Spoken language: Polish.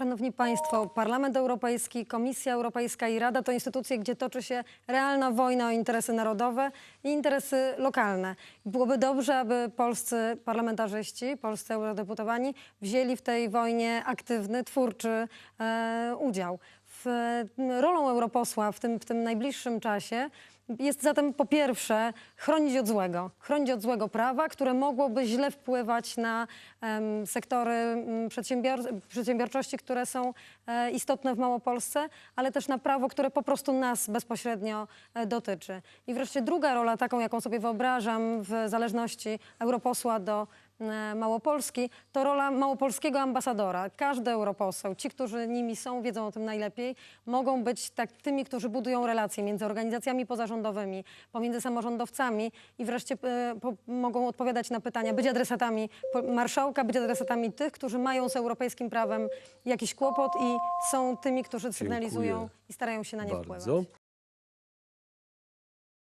Szanowni Państwo, Parlament Europejski, Komisja Europejska i Rada to instytucje, gdzie toczy się realna wojna o interesy narodowe i interesy lokalne. Byłoby dobrze, aby polscy parlamentarzyści, polscy eurodeputowani wzięli w tej wojnie aktywny, twórczy e, udział. Rolą europosła w tym, w tym najbliższym czasie jest zatem po pierwsze chronić od złego, chronić od złego prawa, które mogłoby źle wpływać na em, sektory przedsiębior przedsiębiorczości, które są e, istotne w Małopolsce, ale też na prawo, które po prostu nas bezpośrednio e, dotyczy. I wreszcie druga rola, taką jaką sobie wyobrażam w zależności europosła do Małopolski, to rola małopolskiego ambasadora. Każdy europoseł, ci, którzy nimi są, wiedzą o tym najlepiej, mogą być tak, tymi, którzy budują relacje między organizacjami pozarządowymi, pomiędzy samorządowcami i wreszcie e, po, mogą odpowiadać na pytania, być adresatami marszałka, być adresatami tych, którzy mają z europejskim prawem jakiś kłopot i są tymi, którzy sygnalizują i starają się na nie wpływać. bardzo.